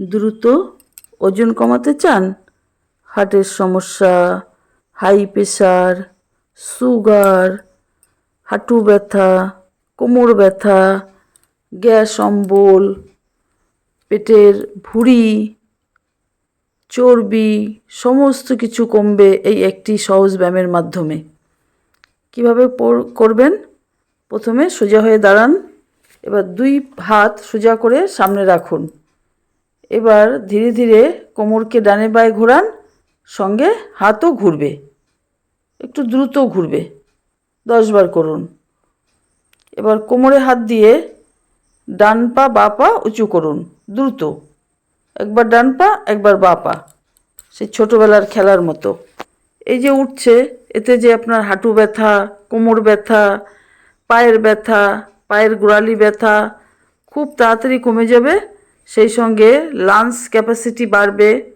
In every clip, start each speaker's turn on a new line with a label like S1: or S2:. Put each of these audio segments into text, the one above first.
S1: দ্রুত ওজন কমাতে চান? হার্টের সমস্যা, হাই প্রেশার সুগার, হাঁটু ব্যথা, কোমর ব্যথা, গ্যাস অম্বল, পেটের ভুঁড়ি, চর্বি, সমস্ত কিছু কমবে এই একটি সহজ ব্যায়ামের মাধ্যমে। কীভাবে করবেন? প্রথমে সোজা হয়ে দাঁড়ান। এবার দুই হাত সোজা করে সামনে রাখুন। এবার ধীরে ধীরে কোমরকে ডানে বায়ে ঘোরান, সঙ্গে হাতও ঘুরবে। একটু দ্রুত ঘুরবে। দশবার করুন। এবার কোমরে হাত দিয়ে ডান পা, বা পা উঁচু করুন, দ্রুত। একবার ডান পা, একবার বা পা। সেই ছোটোবেলার খেলার মতো। এই যে উঠছে, এতে যে আপনার হাঁটু ব্যথা, কোমর ব্যথা, পায়ের ব্যথা, পায়ের গোড়ালি ব্যথা, খুব তাড়াতাড়ি কমে যাবে। সেই সঙ্গে লাংস ক্যাপাসিটি বাড়বে,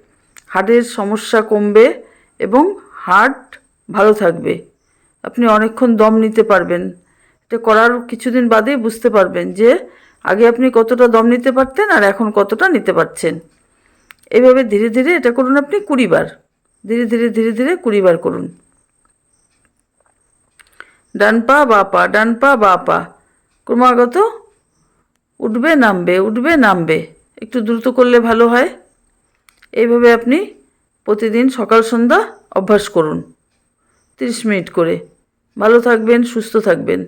S1: হার্টের সমস্যা কমবে এবং হার্ট ভালো থাকবে। আপনি অনেকক্ষণ দম নিতে পারবেন। এটা করার কিছুদিন বাদেই বুঝতে পারবেন যে আগে আপনি কতটা দম নিতে পারতেন আর এখন কতটা নিতে পারছেন। এইভাবে ধীরে ধীরে এটা করুন আপনি কুড়ি বার। ধীরে ধীরে ধীরে ধীরে কুড়ি বার করুন। ডান পা, বা পা, ডান পা, বা পা। ক্রমাগত উঠবে, নামবে উঠবে, নামবে। একটু দ্রুত করলে ভালো হয়। এইভাবে আপনি প্রতিদিন সকাল, সন্ধ্যা অভ্যাস করুন। তিরিশ মিনিট করে। ভালো থাকবেন, সুস্থ থাকবেন।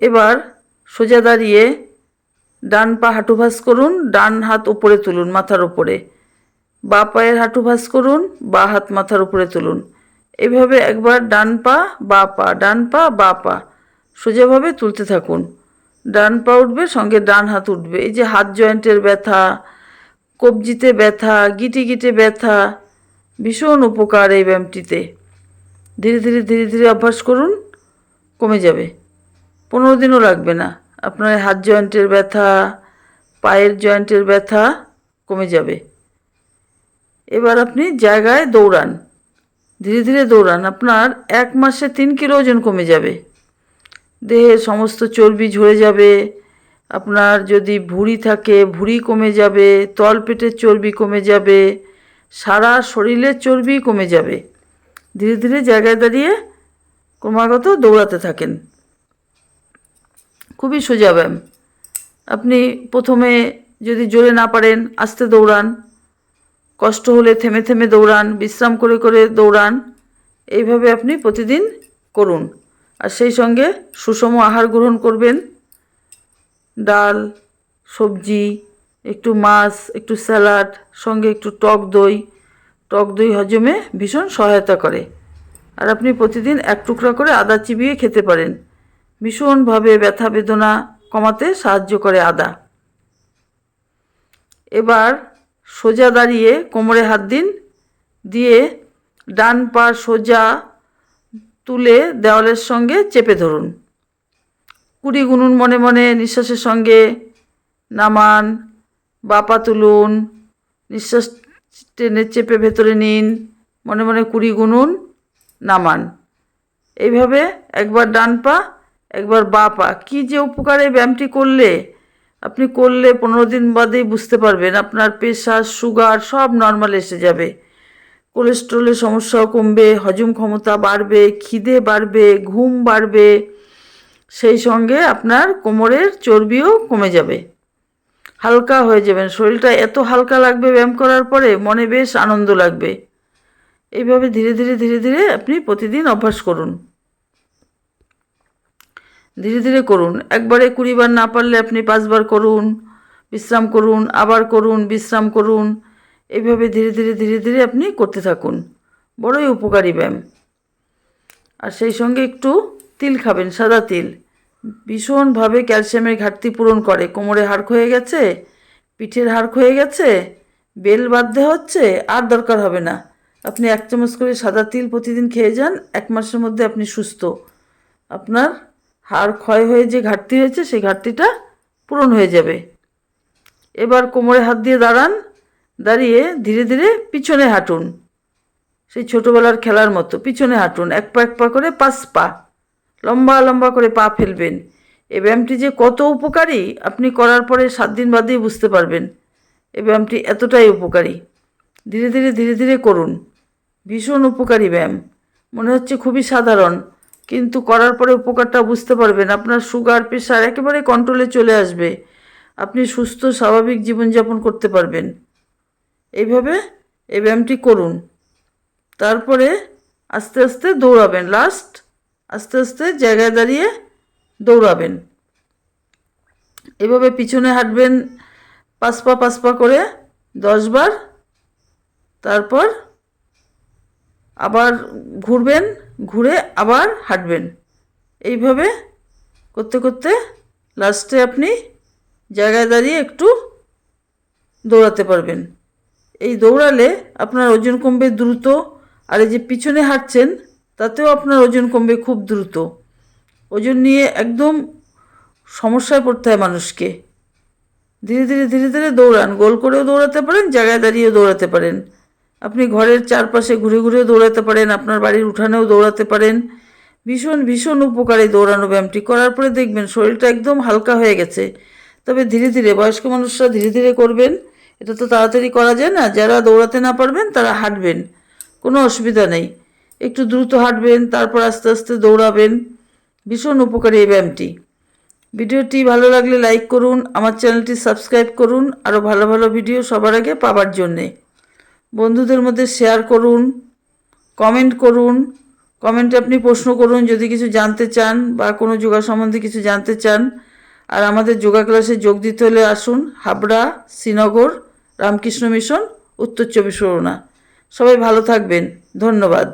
S1: এবার সোজা দাঁড়িয়ে ডান পা হাঁটু ভাঁজ করুন, ডান হাত উপরে তুলুন, মাথার উপরে। বা পায়ের হাঁটু ভাঁজ করুন, বা হাত মাথার উপরে তুলুন। এভাবে একবার ডান পা, বা পা, ডান পা, বা পা সোজাভাবে তুলতে থাকুন। ডান পা উঠবে, সঙ্গে ডান হাত উঠবে। এই যে হাত জয়েন্টের ব্যথা, কবজিতে ব্যথা, গিটে গিটে ব্যথা, ভীষণ উপকার এই ব্যায়ামটিতে। ধীরে ধীরে ধীরে ধীরে অভ্যাস করুন, কমে যাবে। পনেরো দিনও লাগবে না। আপনার হাত জয়েন্টের ব্যথা, পায়ের জয়েন্টের ব্যথা কমে যাবে। এবার আপনি জায়গায় দৌড়ান। ধীরে ধীরে দৌড়ান। আপনার এক মাসে তিন কিলো ওজন কমে যাবে। দেহের সমস্ত চর্বি ঝরে যাবে। আপনার যদি ভুঁড়ি থাকে, ভুঁড়ি কমে যাবে, তলপেটের চর্বি কমে যাবে, সারা শরীরের চর্বি কমে যাবে। ধীরে ধীরে জায়গায় দাঁড়িয়ে ক্রমাগত দৌড়াতে থাকেন। খুবই সোজা ব্যায়াম। আপনি প্রথমে যদি জোরে না পারেন, আস্তে দৌড়ান। কষ্ট হলে থেমে থেমে দৌড়ান, বিশ্রাম করে করে দৌড়ান। এইভাবে আপনি প্রতিদিন করুন। আর সেই সঙ্গে সুষম আহার গ্রহণ করবেন। ডাল, সবজি, একটু মাছ, একটু স্যালাড, সঙ্গে একটু টক দই। টক দই হজমে ভীষণ সহায়তা করে। আর আপনি প্রতিদিন এক টুকরা করে আদা চিবিয়ে খেতে পারেন। ভীষণভাবে ব্যথা বেদনা কমাতে সাহায্য করে আদা। এবার সোজা দাঁড়িয়ে কোমরে হাত দিন। দিয়ে ডান পা সোজা তুলে দেওয়ালের সঙ্গে চেপে ধরুন। কুড়ি গুনুন মনে মনে নিঃশ্বাসের সঙ্গে নামান বাপা তুলুন, নিঃশ্বাস টেনে চেপে ভেতরে নিন, মনে মনে কুড়ি গুনুন, নামান। এইভাবে একবার ডান পা, একবার বা পা। কী যে উপকার ব্যায়ামটি করলে, আপনি করলে পনেরো দিন বাদেই বুঝতে পারবেন আপনার প্রেশার, সুগার সব নর্মাল এসে যাবে। কোলেস্ট্রলের সমস্যাও কমবে, হজম ক্ষমতা বাড়বে, খিদে বাড়বে, ঘুম বাড়বে, সেই সঙ্গে আপনার কোমরের চর্বিও কমে যাবে। হালকা হয়ে যাবেন। শরীরটা এত হালকা লাগবে ব্যায়াম করার পরে, মনে বেশ আনন্দ লাগবে। এইভাবে ধীরে ধীরে ধীরে ধীরে আপনি প্রতিদিন অভ্যাস করুন। ধীরে ধীরে করুন। একবারে কুড়িবার না পারলে আপনি পাঁচবার করুন, বিশ্রাম করুন, আবার করুন, বিশ্রাম করুন। এইভাবে ধীরে ধীরে ধীরে ধীরে আপনি করতে থাকুন। বড়ই উপকারী ব্যায়াম। আর সেই সঙ্গে একটু তিল খাবেন, সাদা তিল। ভীষণভাবে ক্যালসিয়ামের ঘাটতি পূরণ করে। কোমরে হাড় ক্ষয়ে গেছে, পিঠের হাড় ক্ষয়ে গেছে, বেল বাঁধতে হচ্ছে, আর দরকার হবে না। আপনি এক চামচ করে সাদা তিল প্রতিদিন খেয়ে যান, এক মাসের মধ্যে আপনি সুস্থ। আপনার হাড় ক্ষয় হয়ে যে ঘাটতি হয়েছে, সেই ঘাটতিটা পূরণ হয়ে যাবে। এবার কোমরে হাত দিয়ে দাঁড়ান দাঁড়িয়ে ধীরে ধীরে পিছনে হাঁটুন। সেই ছোটোবেলার খেলার মতো পিছনে হাঁটুন, এক পা এক পা করে পাঁচ পা। লম্বা লম্বা করে পা ফেলবেন। এই ব্যায়ামটি যে কত উপকারী, আপনি করার পরে সাত দিন বাদেই বুঝতে পারবেন। এই ব্যায়ামটি এতটাই উপকারী। ধীরে ধীরে ধীরে ধীরে করুন। ভীষণ উপকারী ব্যায়াম। মনে হচ্ছে খুবই সাধারণ, কিন্তু করার পরে উপকারটা বুঝতে পারবেন। আপনার সুগার, প্রেশার একেবারে কন্ট্রোলে চলে আসবে। আপনি সুস্থ, স্বাভাবিক জীবনযাপন করতে পারবেন। এইভাবে এই ব্যায়ামটি করুন। তারপরে আস্তে আস্তে দৌড়াবেন। লাস্ট আস্তে আস্তে জায়গায় দাঁড়িয়ে দৌড়াবেন। এভাবে পিছনে হাঁটবেন, পাঁচ পা পাঁচ পা করে দশবার তারপর আবার ঘুরবেন, ঘুরে আবার হাঁটবেন। এইভাবে করতে করতে লাস্টে আপনি জায়গায় দাঁড়িয়ে একটু দৌড়াতে পারবেন। এই দৌড়ালে আপনার ওজন কমবে দ্রুত, আর এই যে পিছনে হাঁটছেন, তাতেও আপনার ওজন কমবে খুব দ্রুত। ওজন নিয়ে একদম সমস্যায় পড়তে হয় মানুষকে। ধীরে ধীরে ধীরে ধীরে দৌড়ান। গোল করেও দৌড়াতে পারেন, জায়গায় দাঁড়িয়েও দৌড়াতে পারেন। আপনি ঘরের চারপাশে ঘুরে ঘুরেও দৌড়াতে পারেন, আপনার বাড়ির উঠানেও দৌড়াতে পারেন। ভীষণ ভীষণ উপকারী দৌড়ানো ব্যায়ামটি করার পরে দেখবেন শরীরটা একদম হালকা হয়ে গেছে। তবে ধীরে ধীরে বয়স্ক মানুষরা ধীরে ধীরে করবেন। এটা তো তাড়াতাড়ি করা যায় না। যারা দৌড়াতে না পারবেন, তারা হাঁটবেন। কোনো অসুবিধা নেই। একটু দ্রুত হাঁটবেন, তারপর আস্তে আস্তে দৌড়াবেন। ভীষণ উপকারী এই ব্যায়ামটি। ভিডিওটি ভালো লাগলে লাইক করুন, আমার চ্যানেলটি সাবস্ক্রাইব করুন, আরও ভালো ভালো ভিডিও সবার আগে পাওয়ার জন্যে। বন্ধুদের মধ্যে শেয়ার করুন, কমেন্ট করুন। কমেন্টে আপনি প্রশ্ন করুন, যদি কিছু জানতে চান বা কোনো যোগা সম্বন্ধে কিছু জানতে চান, আর আমাদের যোগা ক্লাসে যোগ দিতে হলে আসুন, হাবড়া, শ্রীনগর রামকৃষ্ণ মিশন উত্তর চব্বিশ পরগনা। সবাই ভালো থাকবেন। ধন্যবাদ।